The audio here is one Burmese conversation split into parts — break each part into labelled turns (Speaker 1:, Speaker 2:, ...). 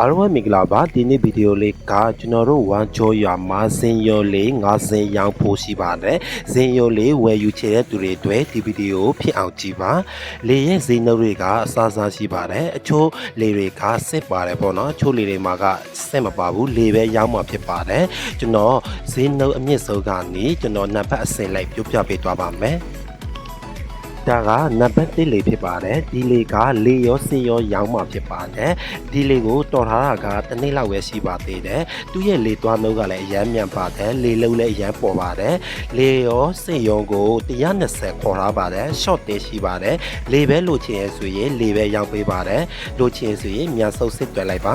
Speaker 1: အားလုံးပဲမင်္ဂလာပါဒီနေ့ဗီဒီယိုလေးကကျွန်တော်တို့ဝမ်ချောရွာမှာဇင်ရော်လေးငါးဇင်ရောင်းဖို့ရှိပါတယ်ဇင်ရော်လေးဝယ်ယူချင်တဲ့သူတွေအတွက်ဒီဗီဒီယိုဖြစ်အောင်ကြည့်ပါလေရဲ့ဇင်နှုတ်တွေကအစားစားရှိပါတယ်အချို့လေတွေကစစ်ပါတယ်ပေါ့နော်အချို့လေတွေမှာကစစ်မပါဘူးလေပဲရောင်းမှာဖြစ်ပါတယ်ကျွန်တော်ဇင်နှုတ်အမြင့်ဆုံးကနေကျွန်တော်နံပါတ်အစင်လိုက်ပြပြပေးသွားပါမယ် ဒါကနံပါတ်1လေးဖြစ်ပါတယ်ဒီလေးကလေရောစင်ရောရောင်းမှာဖြစ်ပါတယ်ဒီလေးကိုတော်ထားတာကတစ်နေ့လောက်ပဲရှိပါသေးတယ်သူ့ရဲ့လေသွားနှုတ်ကလည်းအရမ်းမြန်ပါတယ်လေလုံးလည်းအရမ်းပေါ်ပါတယ်လေရောစင်ရောကို120ခေါ်ထားပါတယ် short တင်ရှိပါတယ်လေပဲလိုချင်ရဆိုရင်လေပဲရောင်းပေးပါတယ်လိုချင်ဆိုရင်မြန်ဆုပ်စစ်တွယ်လိုက်ပါ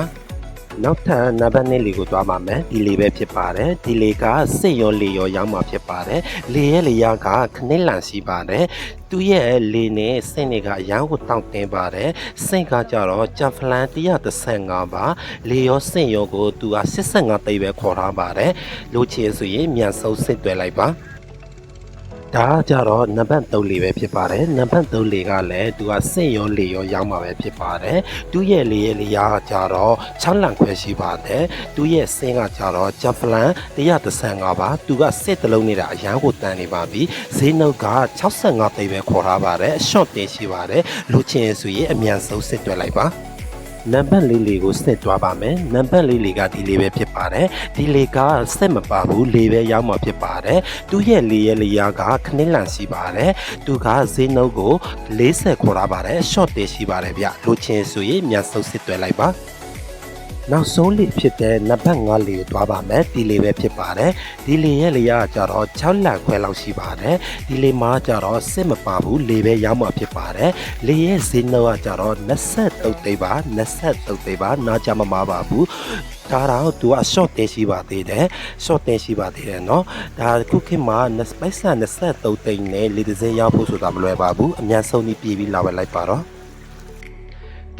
Speaker 1: နောက်ထပ်နံပါတ်2လေးကိုသွားပါမယ်ဒီလေးပဲဖြစ်ပါတယ်ဒီလေးကစစ်ရောလေရောရောင်းမှာဖြစ်ပါတယ်လေရဲ့လေရကခနစ်လန်ရှိပါတယ်သူ့ရဲ့လေနဲ့စင့်တွေကအရောင်းကိုတောင့်တင်းပါတယ်စင့်ကကြတော့ဂျက်ဖလန်135ပါလေရောစင့်ရောကိုသူက85သိန်းပဲခေါ်ထားပါတယ်လိုချင်ဆိုရင်မြန်ဆုံးစစ်တွဲလိုက်ပါ ဒါကကြတော့နံပါတ်3လေးပဲဖြစ်ပါတယ်နံပါတ်3လေးကလည်းသူကစင့်ရောလေရောရောင်းမှာပဲဖြစ်ပါတယ်သူ့ရဲ့လေရဲ့လေရာကကြတော့6လန်ခွဲရှိပါတယ်သူ့ရဲ့စင်းကကြတော့ဂျပလန်135ပါသူကစစ်တလုံးနေတာအရန်ကိုတန်နေပါပြီဈေးနှုတ်က65သိန်းပဲခေါ်ထားပါတယ်ရှော့တင်ရှိပါတယ်လူချင်းဆိုရင်အမြန်ဆုံးစစ်တွဲလိုက်ပါ နံပါတ်လေးလေးကိုဆက်သွားပါမယ်နံပါတ်လေးလေးကဒီလေးပဲဖြစ်ပါတယ်ဒီလေးကဆက်မပါဘူးလေးပဲရောက်မှာဖြစ်ပါတယ်သူ့ရဲ့လေးရဲ့လေးရာကခနစ်လန်ရှိပါတယ်သူကဈေးနှုတ်ကို40ခေါ်ရပါတယ် short တင်ရှိပါတယ်ဗျလိုချင်ဆိုရင်မြန်ဆုပ်စစ်တွဲလိုက်ပါ နောက်ဆုံးလေးဖြစ်တဲ့နံပါတ်5လေးကိုတွားပါမယ်ဒီလေးပဲဖြစ်ပါတယ်ဒီလေးရဲ့လေးရကကြတော့6လခွဲလောက်ရှိပါတယ်ဒီလေးမှာကြတော့စစ်မပါဘူးလေးပဲရောက်မှာဖြစ်ပါတယ်လေးရဲ့ဈေးနှုန်းကကြတော့23သိန်းပါ23သိန်းပါနားကြမမာပါဘူးဒါတော့သူက short တင်ရှိပါသေးတယ် short တင်ရှိပါသေးတယ်เนาะဒါခုခေတ်မှာပိုက်ဆန်23သိန်းနဲ့လေတစ်စင်းရောက်ဖို့ဆိုတာမလွယ်ပါဘူးအများဆုံးဒီပြည်ပြီးလာဝယ်လိုက်ပါတော့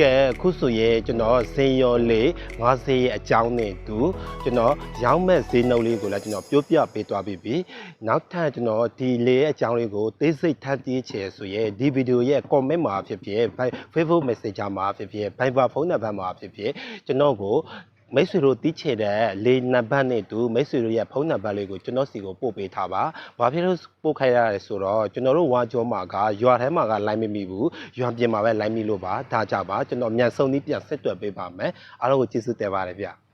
Speaker 1: ကဲအခုဆိုရင်ကျွန်တော်ဇင်ရော်လေးငါးဈေးရဲ့အကြောင်းနဲ့တူကျွန်တော်ရောင်းမဲ့ဈေးနှုန်းလေးကိုလည်းကျွန်တော်ပြောပြပေးသွားပြီးပြီနောက်ထပ်ကျွန်တော်ဒီလေးရဲ့အကြောင်းလေးကိုသိစိတ်ထပ်တီးချယ်ဆိုရင်ဒီဗီဒီယိုရဲ့ comment မှာဖြစ်ဖြစ် Facebook Messenger မှာဖြစ်ဖြစ် Viber ဖုန်းနံပါတ်မှာဖြစ်ဖြစ်ကျွန်တော်ကို မိတ်ဆွေတို့တီးချေတဲ့လေးနံပါတ်နဲ့တူမိတ်ဆွေတို့ရဲ့ဖုန်းနံပါတ်လေးကိုကျွန်တော်စီကိုပို့ပေးထားပါ။ဘာဖြစ်လို့ပို့ခိုင်းရလဲဆိုတော့ကျွန်တော်တို့ဝါကျော်မှာကရွာထဲမှာကလိုင်းမမိဘူး။ရွာပြင်မှာပဲလိုင်းမိလို့ပါ။ဒါကြပါကျွန်တော်မြန်ဆုံးနည်းပြန်ဆက်သွယ်ပေးပါမယ်။အားလုံးကိုကျေးဇူးတင်ပါတယ်ဗျ။